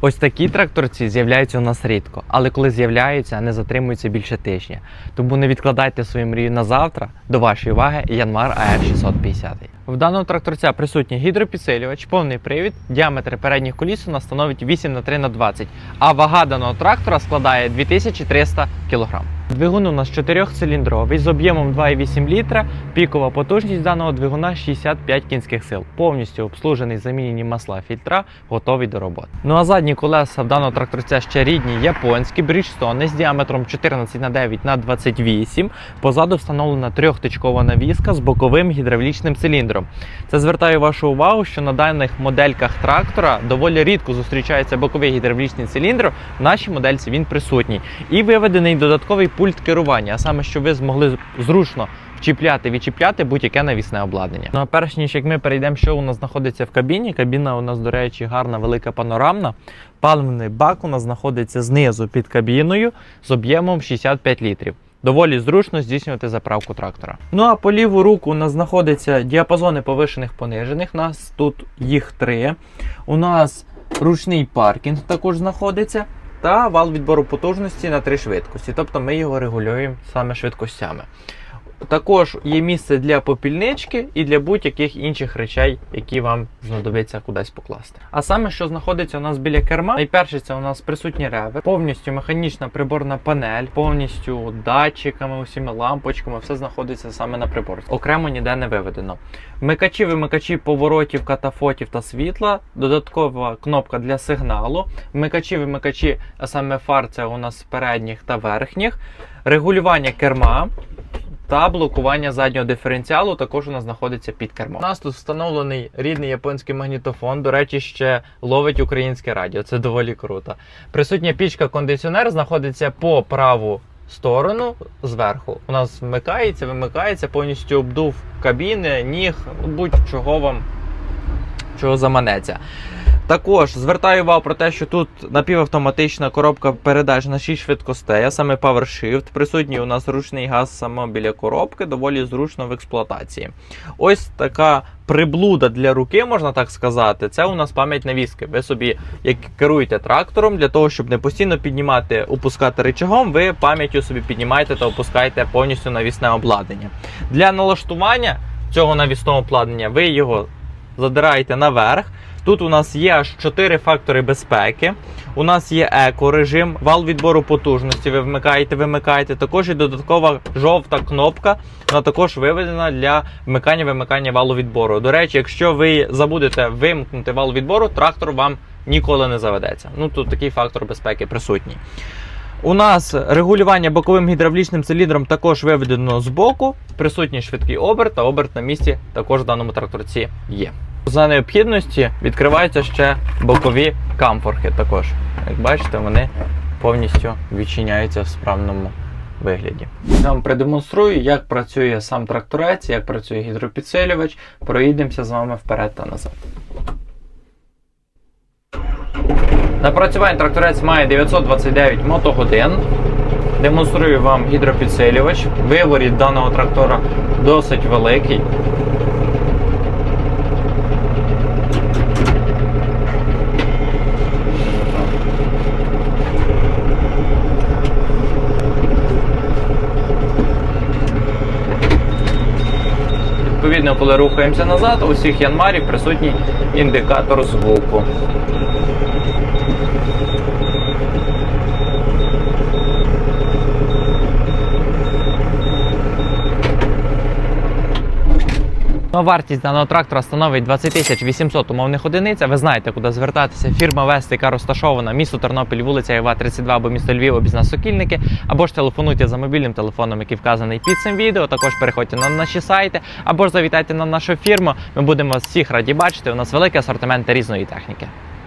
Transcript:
Ось такі тракторці з'являються у нас рідко, але коли з'являються, не затримуються більше тижня. Тому не відкладайте свою мрію на завтра. До вашої уваги Янмар АР 650. В даного тракторця присутній гідропідсилювач, повний привід, діаметр передніх коліс у нас становить 8 на 3 на 20, а вага даного трактора складає 2300 кг. Двигун у нас 4-циліндровий з об'ємом 2,8 літра. Пікова потужність даного двигуна 65 кінських сил. Повністю обслужений замінені масла фільтра, готовий до роботи. Ну а задні колеса в даного тракторця ще рідні японські Bridgestone з діаметром 14 на 9 на 28. Позаду встановлена трьохтичкова навіска з боковим гідравлічним циліндром. Це звертаю вашу увагу, що на даних модельках трактора доволі рідко зустрічається боковий гідравлічний циліндр. В нашій модельці він присутній. І виведений додатковий пульт керування, а саме, щоб ви змогли зручно вчіпляти, відчіпляти будь-яке навісне обладнання. Ну а перш ніж як ми перейдемо, що у нас знаходиться в кабіні. Кабіна у нас, до речі, гарна, велика панорамна. Паливний бак у нас знаходиться знизу під кабіною з об'ємом 65 літрів. Доволі зручно здійснювати заправку трактора. Ну а по ліву руку у нас знаходяться діапазони повишених понижених. У нас тут їх три. У нас ручний паркінг також знаходиться. Та вал відбору потужності на три швидкості. Тобто ми його регулюємо саме швидкостями. Також є місце для попільнички і для будь-яких інших речей, які вам знадобиться кудись покласти. А саме, що знаходиться у нас біля керма, найперше це у нас присутні реви, повністю механічна приборна панель, повністю датчиками, усіма лампочками, все знаходиться саме на приборці. Окремо ніде не виведено. Вмикачі, вимикачі поворотів, катафотів та світла, додаткова кнопка для сигналу, вмикачі, вимикачі, а саме фар це у нас передніх та верхніх, регулювання керма та блокування заднього диференціалу також у нас знаходиться під кермом. У нас тут встановлений рідний японський магнітофон. До речі, ще ловить українське радіо. Це доволі круто. Присутня пічка кондиціонер знаходиться по праву сторону зверху. У нас вмикається, вимикається, повністю обдув кабіни, ніг, будь-чого вам чого заманеться. Також звертаю увагу про те, що тут напівавтоматична коробка передач на 6 швидкостей, а саме PowerShift. Присутній у нас ручний газ саме біля коробки, доволі зручно в експлуатації. Ось така приблуда для руки, можна так сказати. Це у нас пам'ять навіски. Ви собі, як керуєте трактором, для того, щоб не постійно піднімати, опускати рычагом, ви пам'яттю собі піднімаєте та опускаєте повністю навісне обладнання. Для налаштування цього навісного обладнання ви його задираєте наверх. Тут у нас є аж 4 фактори безпеки. У нас є еко-режим, вал відбору потужності. Ви вмикаєте, вимикаєте. Також і додаткова жовта кнопка. Вона також виведена для вмикання вимикання валу відбору. До речі, якщо ви забудете вимкнути вал відбору, трактор вам ніколи не заведеться. Ну тут такий фактор безпеки присутній. У нас регулювання боковим гідравлічним циліндром також виведено з боку. Присутній швидкий оберт та оберт на місці також в даному тракторці є. За необхідності відкриваються ще бокові камфорки також. Як бачите, вони повністю відчиняються в справному вигляді. Я вам продемонструю, як працює сам тракторець, як працює гідропідсилювач. Проїдемося з вами вперед та назад. Напрацювання тракторець має 929 мотогодин. Демонструю вам гідропідсилювач. Виворіт даного трактора досить великий. Відповідно, коли рухаємося назад, у всіх янмарів присутній індикатор звуку. Ну, вартість даного трактора становить 20 тисяч 800 умовних одиниць. Ви знаєте, куди звертатися. Фірма Вест, яка розташована місто Тернопіль, вулиця Єва 32 або місто Львів, обізна Сокільники. Або ж телефонуйте за мобільним телефоном, який вказаний під цим відео. Також переходьте на наші сайти, або ж завітайте на нашу фірму. Ми будемо вас всіх раді бачити. У нас великий асортимент різної техніки.